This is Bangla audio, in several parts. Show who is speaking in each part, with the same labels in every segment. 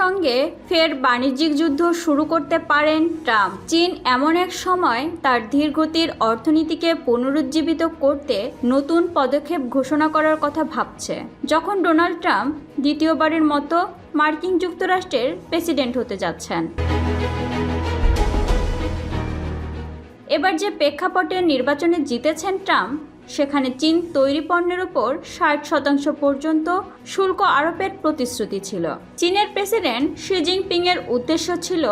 Speaker 1: সঙ্গে ফের বাণিজ্যিক যুদ্ধ শুরু করতে পারেন ট্রাম্প। চীন এমন এক সময় তার ধীরগতির অর্থনীতিকে পুনরুজ্জীবিত করতে নতুন পদক্ষেপ ঘোষণা করার কথা ভাবছে, যখন ডোনাল্ড ট্রাম্প দ্বিতীয়বারের মতো মার্কিন যুক্তরাষ্ট্রের প্রেসিডেন্ট হতে যাচ্ছেন। এবার যে প্রেক্ষাপটে নির্বাচনে জিতেছেন ট্রাম্প সেখানে চীন তৈরি পণ্যের উপর ষাট শতাংশ পর্যন্ত শুল্ক আরোপের প্রতিশ্রুতি ছিল। চীনের প্রেসিডেন্ট শি জিনপিং এর উদ্দেশ্য ছিল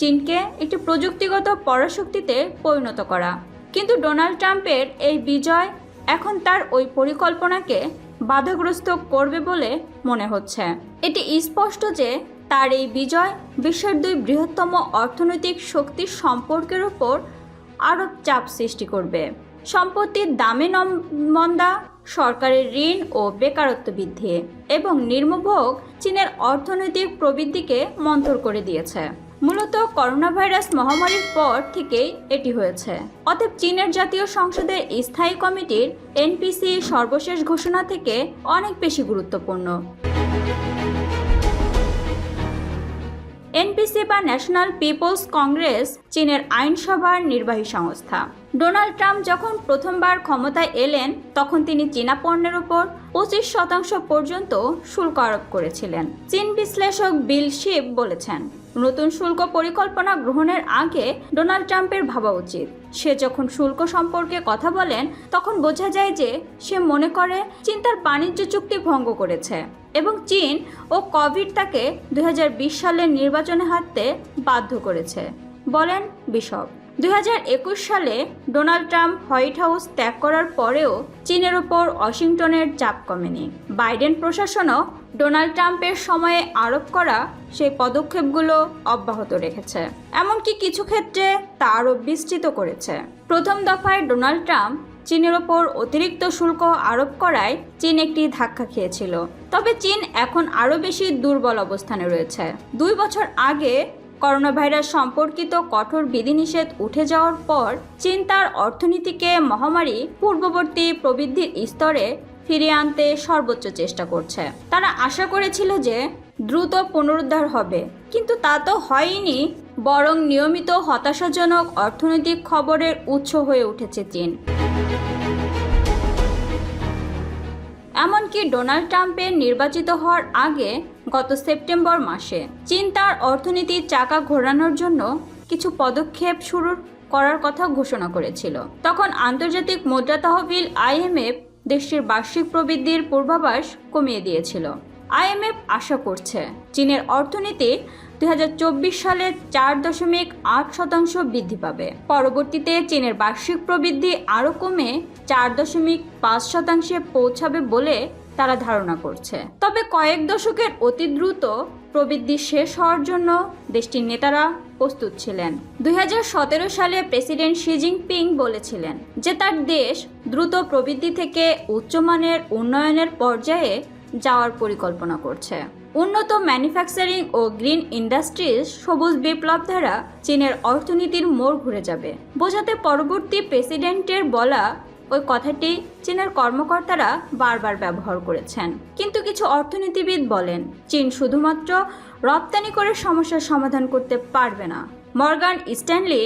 Speaker 1: চীনকে একটি প্রযুক্তিগত পরাশক্তিতে পরিণত করা। কিন্তু ডোনাল্ড ট্রাম্পের এই বিজয় এখন তার ওই পরিকল্পনাকে বাধাগ্রস্ত করবে বলে মনে হচ্ছে। এটি স্পষ্ট যে তার এই বিজয় বিশ্বের দুই বৃহত্তম অর্থনৈতিক শক্তির সম্পর্কের উপর আরও চাপ সৃষ্টি করবে। সম্পত্তির দামে মন্দা, সরকারের ঋণ ও বেকারত্ব বৃদ্ধি এবং নির্মভোগ চীনের অর্থনৈতিক প্রবৃদ্ধিকে মন্থর করে দিয়েছে। মূলত করোনা ভাইরাস মহামারীর পর থেকেই এটি হয়েছে। অতএব চীনের জাতীয় সংসদের স্থায়ী কমিটির এনপিসি সর্বশেষ ঘোষণা থেকে অনেক বেশি গুরুত্বপূর্ণ। এনপিসি বা ন্যাশনাল পিপলস কংগ্রেস, চীনের আইনসভার নির্বাহী সংস্থা। ডোনাল্ড ট্রাম্প যখন প্রথমবার ক্ষমতায় এলেন, তখন তিনি চীনা পণ্যের উপর পঁচিশ শতাংশ পর্যন্ত শুল্ক আরোপ করেছিলেন। চীন বিশ্লেষক বিল শিপ বলেছেন, নতুন শুল্ক পরিকল্পনা গ্রহণের আগে ডোনাল্ড ট্রাম্পের ভাবা উচিত। সে যখন শুল্ক সম্পর্কে কথা বলেন, তখন বোঝা যায় যে সে মনে করে, চীন তার বাণিজ্য চুক্তি ভঙ্গ করেছে। এবং চীন ও কোভিড তাকে দুই সালের নির্বাচনে হারতে বাধ্য করেছে। বলেন বিশপ। দুই হাজার একুশ সালে ডোনাল্ড ট্রাম্প হোয়াইট হাউস ত্যাগ করার পরেও চীনের ওপর ওয়াশিংটনের চাপ কমেনি। বাইডেন প্রশাসনও ডোনাল্ড ট্রাম্পের সময়ে আরোপ করা সেই পদক্ষেপগুলো অব্যাহত রেখেছে। এমনকি কিছু ক্ষেত্রে তা আরও বিস্তৃত করেছে। প্রথম দফায় ডোনাল্ড ট্রাম্প চীনের ওপর অতিরিক্ত শুল্ক আরোপ করায় চীন একটি ধাক্কা খেয়েছিল। তবে চীন এখন আরও বেশি দুর্বল অবস্থানে রয়েছে। দুই বছর আগে করোনা ভাইরাস সম্পর্কিত কঠোর বিধিনিষেধ উঠে যাওয়ার পর চীন তার অর্থনীতিকে মহামারী পূর্ববর্তী প্রবৃদ্ধির স্তরে ফিরিয়ে আনতে সর্বোচ্চ চেষ্টা করছে। তারা আশা করেছিল যে দ্রুত পুনরুদ্ধার হবে, কিন্তু তা তো হয়নি বরং নিয়মিত হতাশাজনক অর্থনৈতিক খবরের উৎস হয়ে উঠেছে চীন। এমনকি ডোনাল্ড ট্রাম্পের নির্বাচিত হওয়ার আগে গত সেপ্টেম্বর মাসে চীন তার অর্থনীতির চাকা ঘোরানোর জন্য কিছু পদক্ষেপ শুরু করার কথা ঘোষণা করেছিল। তখন আন্তর্জাতিক মুদ্রা তহবিল আইএমএফ দেশটির বার্ষিক প্রবৃদ্ধির পূর্বাভাস কমিয়ে দিয়েছিল। আইএমএফ আশা করছে, চীনের অর্থনীতি দুই সালে চার দশমিক আট শতাংশ বৃদ্ধি পাবে। পরবর্তীতে চীনের বার্ষিক প্রবৃদ্ধি আরও কমে চার দশমিক পাঁচ শতাংশে পৌঁছাবে বলে তারা ধারণা করছে। তবে কয়েক দশকের অতি দ্রুত প্রবৃদ্ধি শেষ হওয়ার জন্য দেশটির নেতারা প্রস্তুত ছিলেন। দুই হাজার সতেরো সালে প্রেসিডেন্ট শি জিনপিং বলেছিলেন যে তার দেশ দ্রুত প্রবৃদ্ধি থেকে উচ্চমানের উন্নয়নের পর্যায়ে যাওয়ার পরিকল্পনা করছে। উন্নত ম্যানুফ্যাকচারিং ও গ্রিন ইন্ডাস্ট্রিজ সবুজ বিপ্লব দ্বারা চীনের অর্থনীতির মোড় ঘুরে যাবে। বোঝাতে পরবর্তী প্রেসিডেন্টের বলা ওই কথাটি চীনের কর্মকর্তারা বারবার ব্যবহার করেছেন। কিন্তু কিছু অর্থনীতিবিদ বলেন, চীন শুধুমাত্র রপ্তানি করে সমস্যার সমাধান করতে পারবে না। মর্গান স্ট্যানলি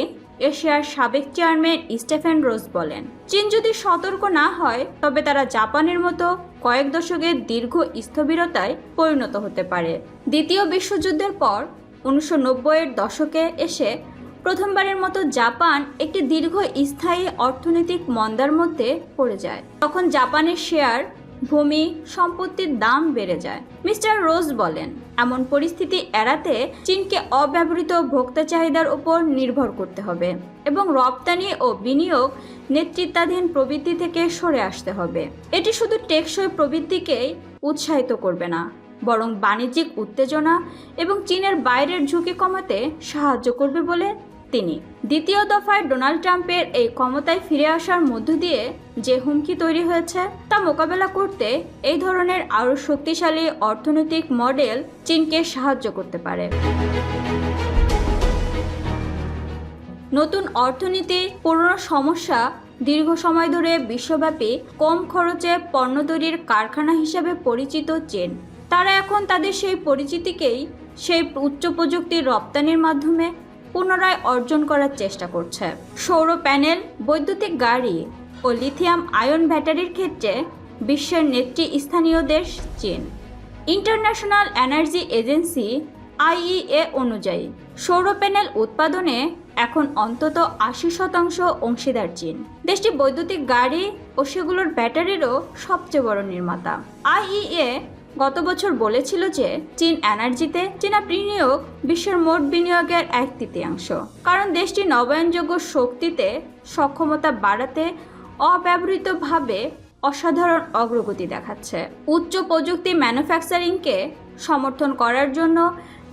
Speaker 1: এশিয়ার সাবেক চেয়ারম্যান স্টেফেন রোজ বলেন, চীন যদি সতর্ক না হয়, তবে তারা জাপানের মতো কয়েক দশকের দীর্ঘ স্থবিরতায় পরিণত হতে পারে। দ্বিতীয় বিশ্বযুদ্ধের পর, উনিশশো নব্বইয়ের দশকে এসে প্রথমবারের মতো জাপান একটি দীর্ঘ স্থায়ী অর্থনৈতিক মন্দার মধ্যে পড়ে যায়। তখন জাপানের শেয়ার ভূমি সম্পত্তির দাম বেড়ে যায়। মিস্টার রোজ বলেন, এমন পরিস্থিতি এড়াতে চীনকে অব্যবহৃত ভোক্তা চাহিদার উপর নির্ভর করতে হবে এবং রপ্তানি ও বিনিয়োগ নেতৃত্বাধীন প্রবৃদ্ধি থেকে সরে আসতে হবে। এটি শুধু টেকসই প্রবৃদ্ধিকেই উৎসাহিত করবে না, বরং বাণিজ্যিক উত্তেজনা এবং চীনের বাইরের ঝুঁকি কমাতে সাহায্য করবে বলে তিনি। দ্বিতীয় দফায় ডোনাল্ড ট্রাম্পের এই ক্ষমতায় ফিরে আসার মধ্য দিয়ে যে হুমকি তৈরি হয়েছে, তা মোকাবেলা করতে এই ধরনের আরও শক্তিশালী অর্থনৈতিক মডেল চীনকে সাহায্য করতে পারে। নতুন অর্থনীতি, পুরনো সমস্যা, দীর্ঘ সময় ধরে বিশ্বব্যাপী কম খরচে পণ্য তৈরির কারখানা হিসেবে পরিচিত চীন। তারা এখন তাদের সেই পরিচিতিকেই, সেই উচ্চ প্রযুক্তির রপ্তানির মাধ্যমে পুনরায় অর্জন করার চেষ্টা করছে। সৌর প্যানেল, বৈদ্যুতিক গাড়ি ও লিথিয়াম আয়ন ব্যাটারির ক্ষেত্রে বিশ্বের নেত্রী স্থানীয় দেশ চীন। ইন্টারন্যাশনাল এনার্জি এজেন্সি আইইএ অনুযায়ী, সৌর প্যানেল উৎপাদনে এখন অন্তত আশি শতাংশ অংশীদার চীন। দেশটি বৈদ্যুতিক গাড়ি ও সেগুলোর ব্যাটারিরও সবচেয়ে বড় নির্মাতা। আইইএ গত বছর বলেছিল যে, চীন এনার্জিতে চীনা বিনিয়োগ বিশ্বের মোট বিনিয়োগের এক তৃতীয়াংশ। কারণ দেশটি নবায়নযোগ্য শক্তিতে সক্ষমতা বাড়াতে অব্যবহৃতভাবে অসাধারণ অগ্রগতি দেখাচ্ছে। উচ্চ প্রযুক্তি ম্যানুফ্যাকচারিংকে সমর্থন করার জন্য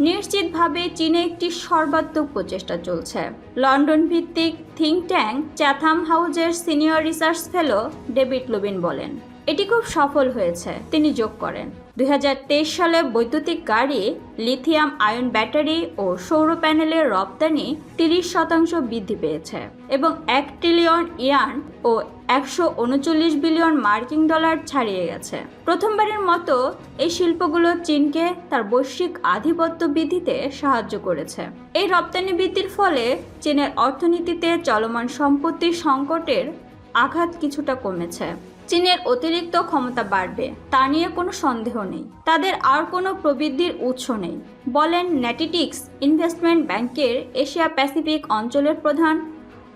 Speaker 1: নিশ্চিতভাবে চীনে একটি সর্বাত্মক প্রচেষ্টা চলছে। লন্ডন ভিত্তিক থিঙ্ক ট্যাঙ্ক চ্যাথাম হাউজের senior research fellow David Lubin বলেন, এটি খুব সফল হয়েছে। তিনি যোগ করেন। দুই হাজার তেইশ সালে বৈদ্যুতিক গাড়ি, লিথিয়াম আয়ন ব্যাটারি ও সৌর প্যানেলের রপ্তানি তিরিশ শতাংশ বৃদ্ধি পেয়েছে এবং এক ট্রিলিয়ন ইয়ান ও একশো উনচল্লিশ বিলিয়ন মার্কিন ডলার ছাড়িয়ে গেছে। প্রথমবারের মতো এই শিল্পগুলো চীনকে তার বৈশ্বিক আধিপত্য বৃদ্ধিতে সাহায্য করেছে। এই রপ্তানি বৃদ্ধির ফলে চীনের অর্থনীতিতে চলমান সম্পত্তির সংকটের আঘাত কিছুটা কমেছে। চীনের অতিরিক্ত ক্ষমতা বাড়বে, তা নিয়ে কোনো সন্দেহ নেই। তাদের আর কোনো প্রবৃদ্ধির উৎস নেই। বলেন ন্যাটিটিক্স ইনভেস্টমেন্ট ব্যাংকের এশিয়া প্যাসিফিক অঞ্চলের প্রধান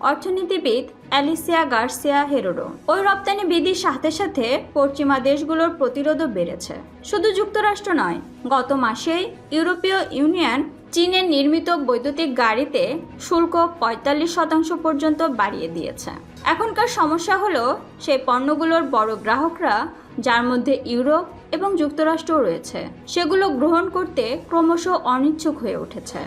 Speaker 1: অর্থনীতিবিদ অ্যালিসিয়া গার্সিয়া হেরোডো ওই রপ্তানি বৃদ্ধির সাথে সাথে পশ্চিমা দেশগুলোর প্রতিরোধও বেড়েছে। শুধু যুক্তরাষ্ট্র নয়, গত মাসেই ইউরোপীয় ইউনিয়ন চীনের নির্মিত বৈদ্যুতিক গাড়িতে শুল্ক পঁয়তাল্লিশ শতাংশ পর্যন্ত বাড়িয়ে দিয়েছে। এখনকার সমস্যা হলো সেই পণ্যগুলোর বড় গ্রাহকরা, যার মধ্যে ইউরোপ এবং যুক্তরাষ্ট্র রয়েছে, সেগুলো গ্রহণ করতে ক্রমশ অনিচ্ছুক হয়ে উঠেছে।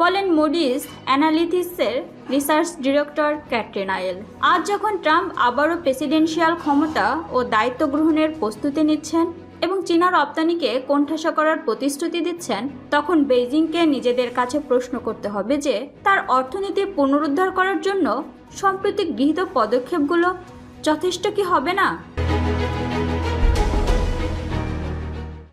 Speaker 1: বলেন মুডিস অ্যানালিথিসের রিসার্চ ডিরেক্টর ক্যাটরিনায়েল আজ যখন ট্রাম্প আবারও প্রেসিডেন্সিয়াল ক্ষমতা ও দায়িত্ব গ্রহণের প্রস্তুতি নিচ্ছেন এবং চীনা রপ্তানিকে কোণঠাসা করার প্রতিশ্রুতি দিচ্ছেন, তখন বেইজিংকে নিজেদের কাছে প্রশ্ন করতে হবে যে, তার অর্থনীতি পুনরুদ্ধার করার জন্য সম্প্রতি গৃহীত পদক্ষেপগুলো যথেষ্ট কি হবে না?